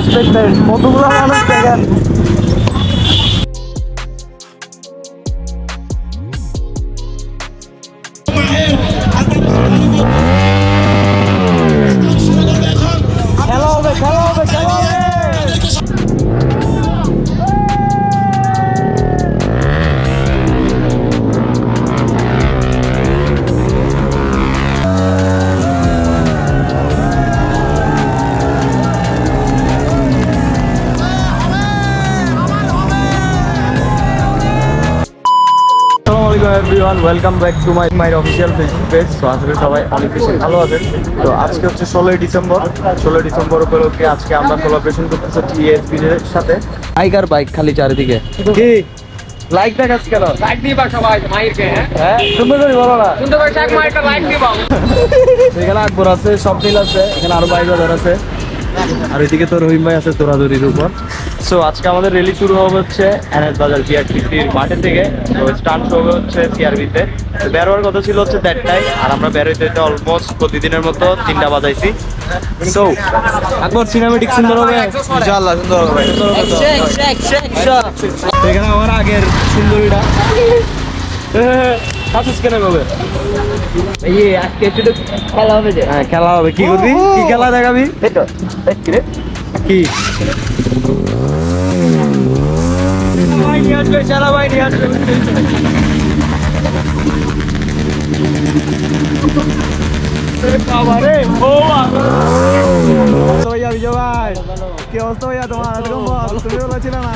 Unexpected কতগুলো মানুষ দেখেন খেলা everyone welcome back to my my official Facebook page তো আসলে সবাই অনেক বেশি ভালো আছেন। তো আজকে হচ্ছে ষোলোই ডিসেম্বর। ষোলোই ডিসেম্বর উপলক্ষে আজকে আমরা কোলাবরেশন করতেছি সাথে। বাইক খালি চারিদিকে। কি? লাইক দেখাস কেন? লাইক দিবা সবাই মাইরকে হ্যাঁ? হ্যাঁ? সুন্দর করে বলো না। সুন্দর করে লাইক দিবা এখানে আকবর আছে স্বপ্নিল আছে এখানে আরও বাইক আছে। আর এদিকে তো রহিম ভাই আছে তোরাদুরির উপর। সো আজকে আমাদের রেলি শুরু হবে হচ্ছে এনএস বাজার বিআরটিসির মাঠে থেকে তো স্টার্ট হবে হচ্ছে সিআরবিতে বেরোয়ার কথা ছিল হচ্ছে দেড়টায় আর আমরা বেরোইতে অলমোস্ট প্রতিদিনের মতো তিনটা বাজাইছি। সো আকবর সিনেমেটিক সুন্দর হবে। ইনশাআল্লাহ সুন্দর হবে এখানে আমার আগের সুন্দরীটা হাসিস কেন হবে এই আজকে শুধু খেলা হবে যে। হ্যাঁ খেলা হবে। কি করবি? কি খেলা দেখাবি? কি? আসবে ভাইয়া বিজয় ভাই। কি অবস্থা ভাইয়া তোমার? তুমি বলেছিলে না?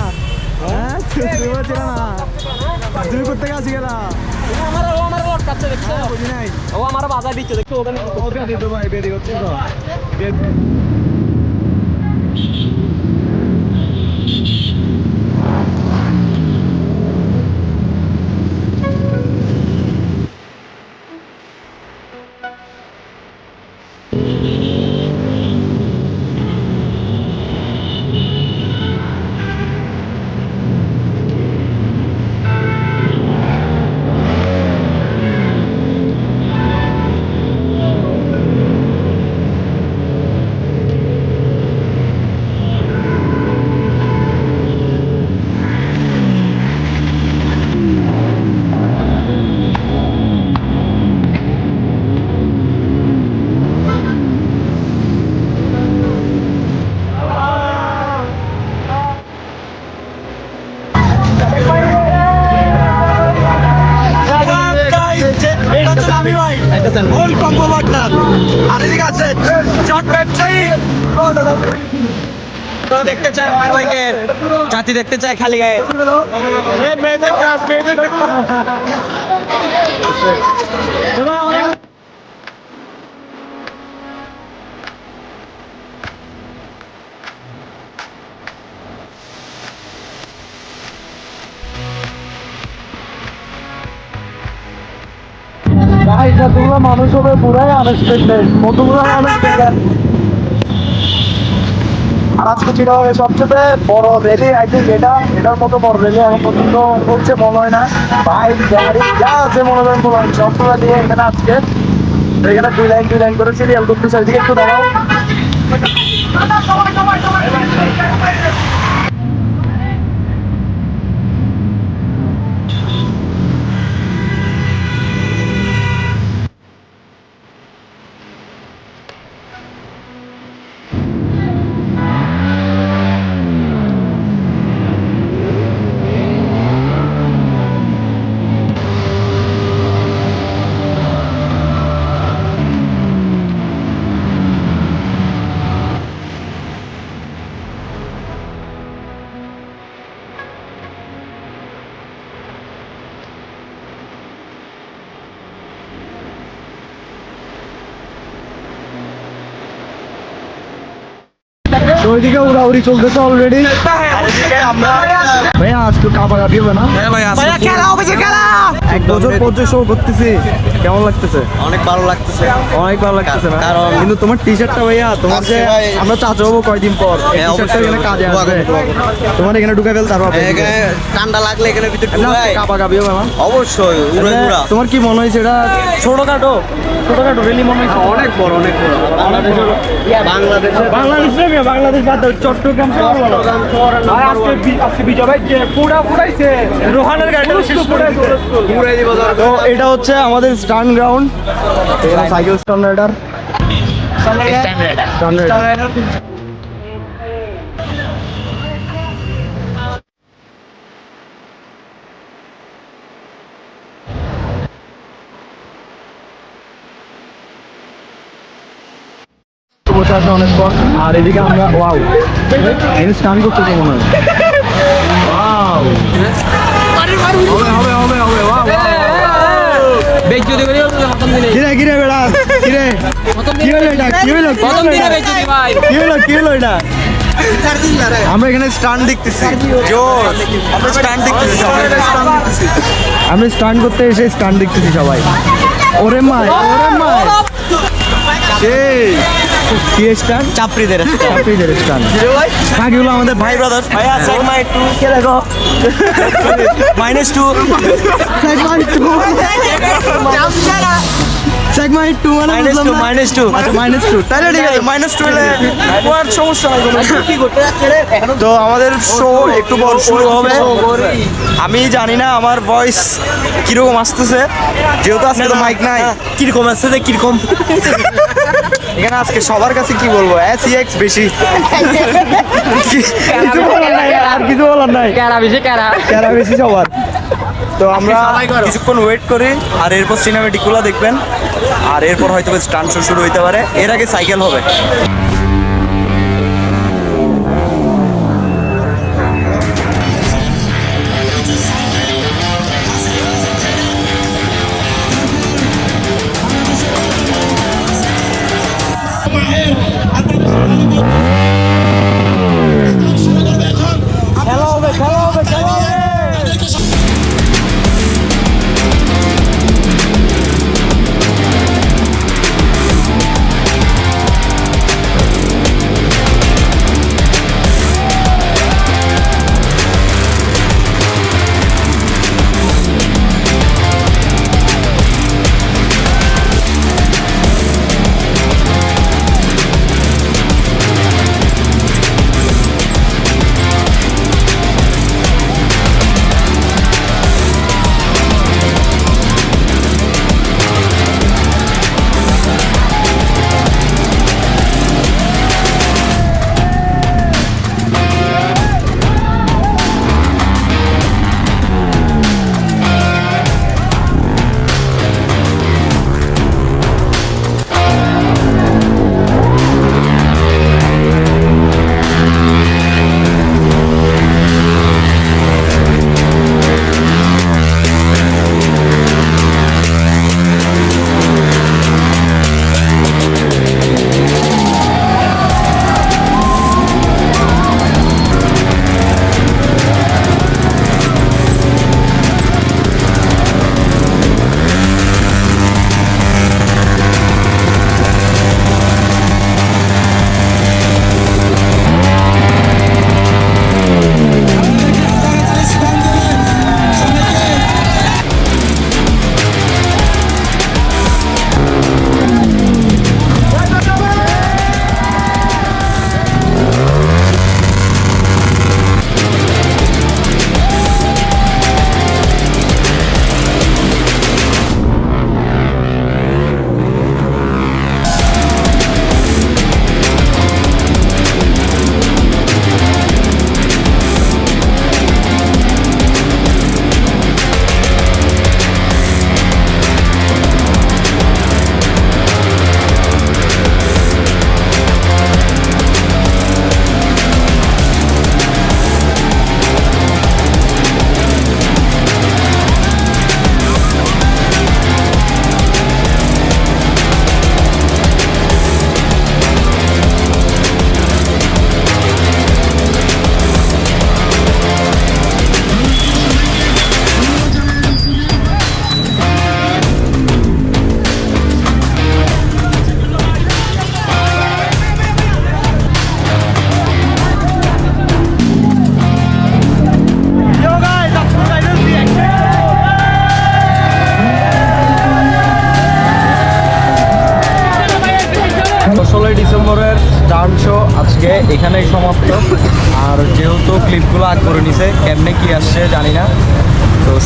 হ্যাঁ? তুমি বলেছিলে না? তুমি করতে গেছি গেলা আমার ও আমার লট কাছে দেখছ বুঝি নাই ও আমার বাধা দিচ্ছে দেখছ ওকে দিতে ভাই বেদি করছে তো দেখতে চায় আমার ভাইকে চাচি দেখতে চায় খালি গায়ে। ভাই যতগুলো মানুষ হবে পুরাই আনএক্সপেক্টেড কতগুলো দেখেন আর আজকে ছিল সবচেয়ে বড় রেলি আই থিঙ্ক এটা, এটার মতো বড় রেলি এখন পর্যন্ত হচ্ছে মনে হয় না। বাইক গাড়ি যা আছে মনে করেন মনে হয় সবগুলো দিয়ে এখানে আজকে এখানে দুই লাইন দুই লাইন করে সিরিয়াল করতেছে। ওইদিকে একটু দাঁড়াও। তো ওইদিকে উড়াউড়ি চলতেছে অলরেডি আমরা ভাইয়া আজকে কাপা কাপি হবে না? ভাইয়া খেলা হবে খেলা। এক বছর পর্যন্ত শো করতেছি কেমন লাগতেছে? অনেক ভালো লাগতেছে। অনেক ভালো লাগতেছে কারণ- কিন্তু তোমার টি শার্টটা ভাইয়া তোমার যে আমরা চাচা হব কয়দিন পর হ্যাঁ, এখানে কাজে আসবে। তোমার এখানে ঢুকে তারপর ঠান্ডা লাগলে এখানে ভিতরে ঢুকাই। কাপা কাপিও মামা অবশ্যই উড়ে উড়া তোমার কি মনে হয়েছে এটা ছোটখাটো ছোটখাটো রেলি মনে হয়েছে? অনেক বড় অনেক বড়। বাংলাদেশের বাংলাদেশ বাংলাদেশ বাদ চট্টগ্রাম শহর আজকে বিজয় ভাই যে পুরা পুরাইছে রোহানের গাড়িটা শেষ দিব তো এটা হচ্ছে আমাদের stunt ground. Cycle stunt rider. Stunt rider? বসে আছে অনেকক্ষণ আর এদিকে আমরা ওয়াও। এখানে স্নান করতেছে মনে হয়! হবে হবে কিরে কিরে বেড়া কিরে কি হলো এটা কি হলো কি হলো এটা? কি হলো কি হলো এটা আমরা এখানে স্টান দেখতেছি আমরা স্ট্যান্ড দেখতেছি সবাই আমরা স্টান করতে এসে স্টান দেখতেছি সবাই ওরে মায় ওরে মাই সেই কি স্টান চাপড়িদের। চাপড়িদের স্টান বাকিগুলো আমাদের ভাই ভাই ব্রাদার ভাইয়া সেগমাই টু কে minus two segment two segment two মানে মাইনাস টু। মাইনাস টু আচ্ছা মাইনাস টু তাহলে ঠিক আছে মাইনাস টু হলে আর সমস্যা নাই কোনো কি করতে তো আমাদের শো একটু পর শুরু হবে। আমি জানি না আমার ভয়েস কীরকম আসতেছে? যেহেতু আজকে তো মাইক নাই। কীরকম আসতেছে কীরকম? এখানে আজকে সবার কাছে কি বলব? এস এক্স বেশি। কিছু বলার নাই আর কিছু বলার নাই। ক্যারা বেশি ক্যারা। ক্যারা বেশি সবার। তো আমরা কিছুক্ষণ ওয়েট করি আর এরপর সিনেমেটিকগুলো দেখবেন। আর এরপর হয়তো স্টান শো শুরু হইতে পারে। এর আগে সাইকেল হবে।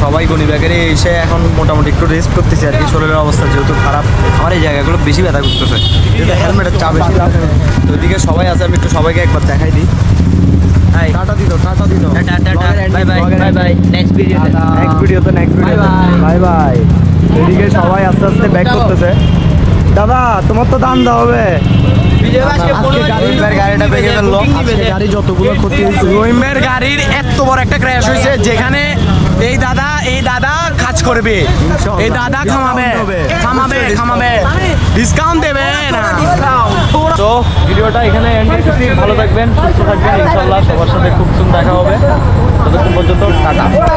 সবাই গনি ব্যাগের এসে এখন মোটামুটি একটু রেস্ট করতেছে আর কি। শরীরের অবস্থা যেহেতু খারাপ আমার এই জায়গাগুলো বেশি ব্যথা করতেছে। যেহেতু হেলমেটের চাপ বেশি। তো ওইদিকে সবাই আছে আমি একটু সবাইকে একবার দেখাই দিই। হাই টাটা দিল টাটা দিল। Tata tata. Bye bye bye bye next ভিডিওতে নেক্সট ভিডিওতে নেক্সট ভিডিও বাই বাই এদিকে সবাই আস্তে আস্তে ব্যাক করতেছে। দাদা তোমার তো দাম দেওয়া হবে। রহিমের গাড়ির এত বড় একটা ক্র্যাশ হয়েছে যেখানে এই দাদা এই দাদা কাজ করবে। এই দাদা খামাবে খামাবে খামাবে। ডিসকাউন্ট দেবে না। তো ভিডিওটা এখানে এন্ড করতেছি ভালো থাকবেন সুস্থ থাকবেন। ইনশাল্লাহ সবার সাথে খুব সুন্দর দেখা হবে। ততক্ষণ পর্যন্ত টাটা।